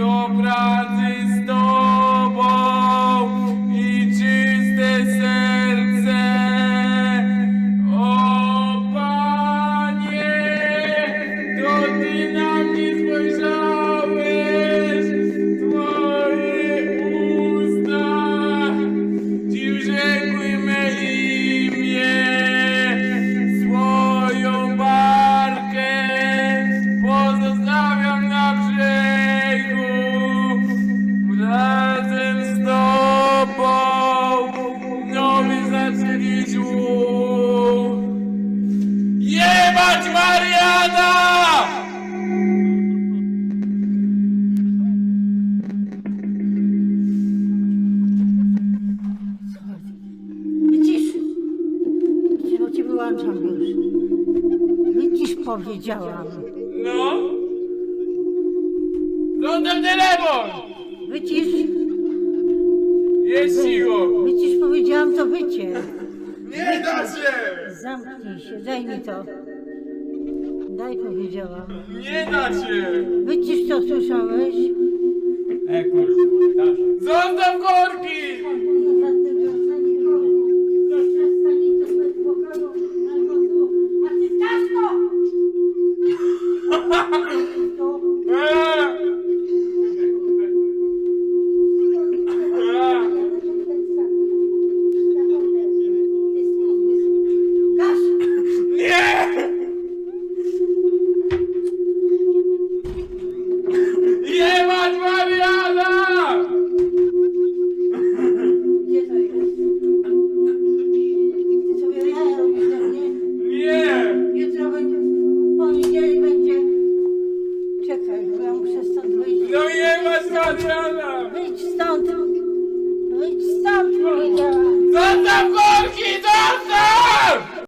do pracy z tobą i czyste serce. O Panie, to Ty Jebać Mariana! Widzisz? Widzisz, bo cię wyłączam już. Widzisz, powiedziałam. No? Żądam telefon! Widzisz? Jest cicho! Widzisz, powiedziałam, to wycie. Nie da się! Zamknij się, daj mi to. Daj, powiedziałam. Nie da się! Widzisz, co słyszałeś? E kurwa, Zostaw korki! Wyjdź stąd! Wyjdź stąd, powiedziałem!